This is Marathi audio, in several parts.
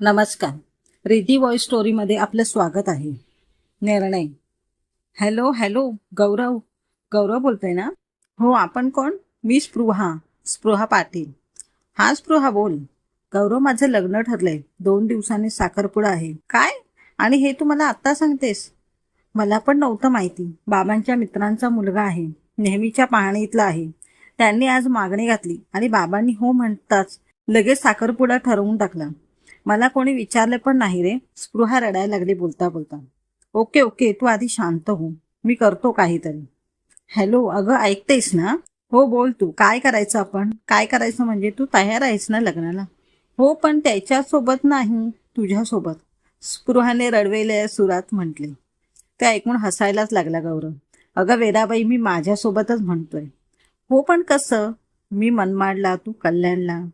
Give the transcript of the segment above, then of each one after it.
नमस्कार. रिधी वॉइस स्टोरीमध्ये आपलं स्वागत आहे. निर्णय. हॅलो हॅलो गौरव. गौरव बोलतोय ना? हो आपण कोण? मी स्पृहा स्पृहा पाटील. हा स्पृहा बोल. गौरव माझं लग्न ठरलंय. दोन दिवसांनी साखरपुडा आहे. काय? आणि हे तू मला आत्ता सांगतेस? मला पण नव्हतं माहिती. बाबांच्या मित्रांचा मुलगा आहे. नेहमीच्या पाहणीतला आहे. त्यांनी आज मागणी घातली आणि बाबांनी हो म्हणताच लगेच साखरपुडा ठरवून टाकला. मला कोणी विचारलं पण नाही रे. स्पृहा रडायला लागली बोलता बोलता ओके ओके तू आधी शांत हो. मी करतो काहीतरी. हॅलो अगं ऐकतेस ना? हो बोल तू. काय करायचं आपण? काय करायचं म्हणजे तू तयार आहेस ना लग्नाला? हो पण त्याच्यासोबत नाही तुझ्यासोबत. स्पृहाने रडवेल्या सुरात म्हटले. ते ऐकून हसायलाच लागला गौरव. अगं वेदाबाई मी माझ्यासोबतच म्हणतोय. हो पण कसं? मी मनमाडला तू कल्याणला.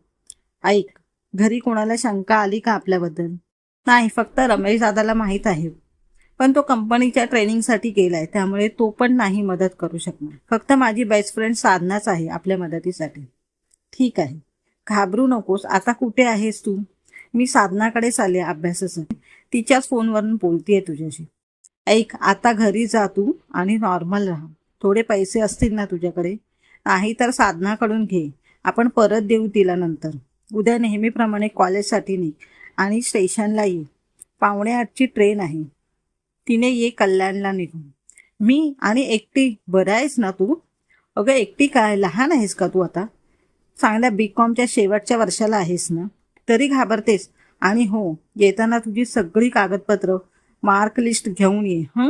ऐक घरी कोणाला शंका आली का आपल्याबद्दल? नाही फक्त रमेश दादाला माहीत आहे. पण तो कंपनीच्या ट्रेनिंगसाठी गेलाय त्यामुळे तो पण नाही मदत करू शकणार. फक्त माझी बेस्ट फ्रेंड साधनाच आहे आपल्या मदतीसाठी. ठीक आहे. घाबरू नकोस. आता कुठे आहेस तू? मी साधनाकडेच आले अभ्यासासाठी. तिच्याच फोनवरून बोलतीये तुझ्याशी. ऐक आता घरी जा तू आणि नॉर्मल राहा. थोडे पैसे असतील ना तुझ्याकडे? नाही तर साधनाकडून घे. आपण परत देऊ तिला नंतर. उद्या नेहमीप्रमाणे कॉलेजसाठी निघ आणि स्टेशनला ये. पावणे आठची ट्रेन आहे. तिने ये कल्याणला निघून. मी आणि एकटी बरं आहेस ना तू? अगं एकटी काय? लहान आहेस का तू आता? चांगल्या बी कॉमच्या शेवटच्या वर्षाला आहेस ना? तरी घाबरतेस. आणि हो येताना तुझी सगळी कागदपत्र मार्क लिस्ट घेऊन ये हं?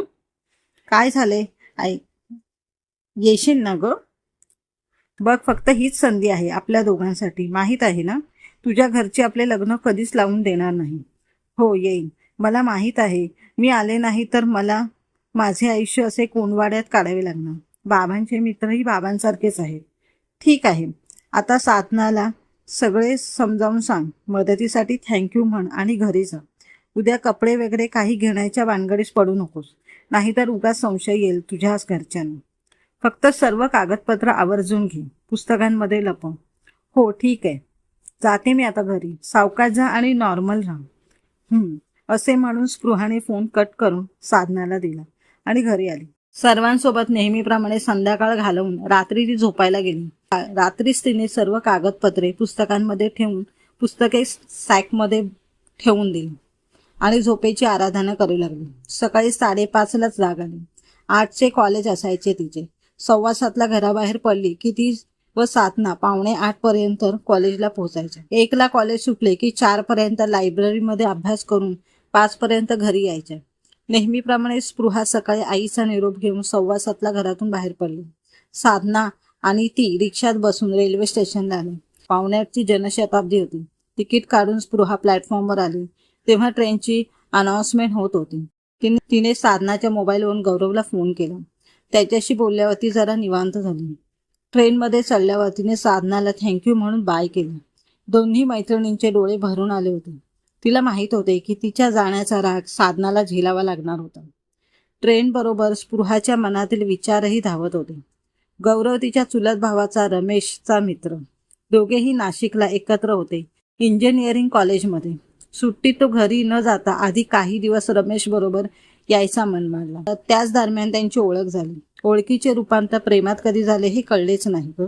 काय झाले ऐक. येशील ना ग? बघ फक्त हीच संधी आहे आपल्या दोघांसाठी. माहीत आहे ना? तुझ्या घरचे आपले लग्न कधीच लावून देणार नाही. हो येईन. मला माहीत आहे. मी आले नाही तर मला माझे आयुष्य असे कोणवाड्यात काढावे लागणार. बाबांचे मित्रही बाबांसारखेच आहेत. ठीक आहे. आता साधनाला सगळे समजावून सांग. मदतीसाठी थँक्यू म्हण आणि घरी जा. उद्या कपडे वगैरे काही घेण्याच्या वानगडीस पडू नकोस. नाहीतर उगाच संशय येईल तुझ्याच घरच्यांना. फक्त सर्व कागदपत्र आवर्जून घे. पुस्तकांमध्ये लपव. हो ठीक आहे. जाते मी आता घरी. सावकाश जा आणि नॉर्मल राहा. असे म्हणून स्पृहाने फोन कट करून साधनाला दिला आणि घरी आली. सर्वांसोबत नेहमीप्रमाणे संध्याकाळ घालवून रात्री ती झोपायला गेली. रात्रीच तिने सर्व कागदपत्रे पुस्तकांमध्ये ठेवून पुस्तके सॅकमध्ये ठेवून दिली आणि झोपेची आराधना करू लागली. सकाळी साडेपाचलाच जाग आली. आठचे कॉलेज असायचे तिचे. सव्वा सातला घराबाहेर पडली की ती व सातना पावणे आठ पर्यंत कॉलेजला पोहोचायच्या. एकला कॉलेज सुटले की चार पर्यंत लायब्ररीमध्ये अभ्यास करून पाच पर्यंत घरी यायच्या. नेहमीप्रमाणे स्पृहा सकाळी आईचा निरोप घेऊन सव्वा सातला घरातून बाहेर पडली. साधना आणि ती रिक्षात बसून रेल्वे स्टेशनला आली. पावण्याची जनशताब्दी होती. तिकीट काढून स्पृहा प्लॅटफॉर्मवर आली. तेव्हा ट्रेनची अनाउन्समेंट होत होती. तिने तिने साधनाच्या मोबाईलवरून गौरवला फोन केला. त्याच्याशी बोलल्यावर ती जरा निवांत झाली. ट्रेनमध्ये चढल्यावर तिने साधनाला थँक्यू म्हणून बाय केलं. दोन्ही मैत्रिणींचे डोळे भरून आले होते. तिला माहीत होते की तिच्या जाण्याचा राग साधनाला झेलावा लागणार होता. ट्रेन बरोबर स्पृहाच्या मनातील विचारही धावत होते. गौरव तिच्या चुलत भावाचा रमेशचा मित्र. दोघेही नाशिकला एकत्र होते इंजिनिअरिंग कॉलेजमध्ये सुट्टीत तो घरी न जाता आधी काही दिवस रमेश बरोबर यायचा मन मारला त्याच दरम्यान त्यांची ओळख झाली. ओळखीचे रूपांतर प्रेमात कधी झाले हे कळलेच नाही ग.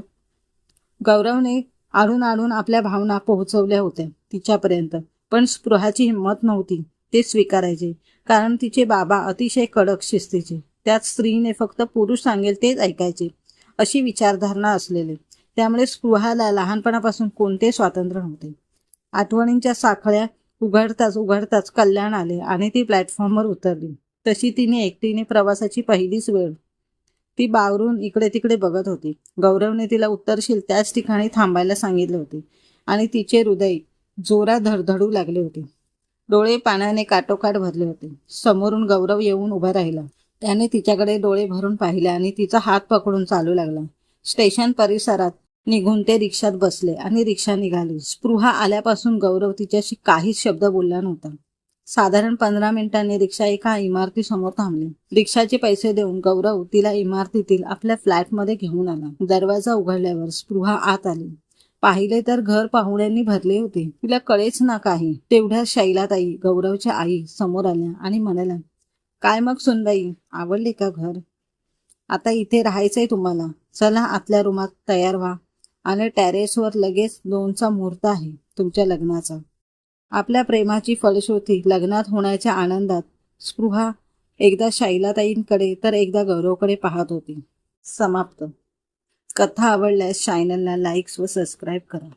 गौरवने आडून आडून आपल्या भावना पोहोचवल्या होत्या तिच्यापर्यंत. पण स्पृहाची हिंमत नव्हती ते स्वीकारायचे. कारण तिचे बाबा अतिशय कडक शिस्तीचे. त्यात स्त्रीने फक्त पुरुष सांगेल तेच ऐकायचे अशी विचारधारणा असलेले. त्यामुळे स्पृहाला लहानपणापासून कोणते स्वातंत्र्य नव्हते. आठवणींच्या साखळ्या उघडताच उघडताच कल्याण आले आणि ती प्लॅटफॉर्मवर उतरली. तशी तिने एकटीने प्रवासाची पहिलीच वेळ. ती बावरून इकडे तिकडे बघत होती. गौरवने तिला उत्तरशील त्याच ठिकाणी थांबायला सांगितले होते आणि तिचे हृदय जोरात धडधडू लागले होते. डोळे पाण्याने काटोकाट भरले होते. समोरून गौरव येऊन उभा राहिला. त्याने तिच्याकडे डोळे भरून पाहिले आणि तिचा हात पकडून चालू लागला. स्टेशन परिसरात निघून ते रिक्षात बसले आणि रिक्षा निघाली. स्पृहा आल्यापासून गौरव तिच्याशी काहीच शब्द बोलला नव्हता. साधारण पंधरा मिनिटांनी रिक्षा एका इमारतीसमोर थांबली. रिक्षाचे पैसे देऊन गौरव तिला इमारतीतील आपल्या फ्लॅटमध्ये घेऊन आला. दरवाजा उघडल्यावर स्पृहा आत आली. पाहिले तर घर पाहुण्यांनी भरले होते. तिला कळेच ना काही. तेवढ्या शैलाताई गौरवच्या आई समोर आल्या आणि म्हणाल्या काय मग सुनबाई आवडले का घर? आता इथे राहायचंय तुम्हाला. चला आतल्या रूमात तयार व्हा. आणि टेरेसवर लगेच दोनचा मुहूर्त आहे तुमच्या लग्नाचा. आपल्या प्रेमाची फलश्रुती लग्नात होण्याच्या आनंदात स्पृहा एकदा शैलाताईंकडे तर एकदा गौरवकडे पाहत होती. समाप्त. कथा आवडल्यास चॅनलला लाईक्स व सबस्क्राईब करा.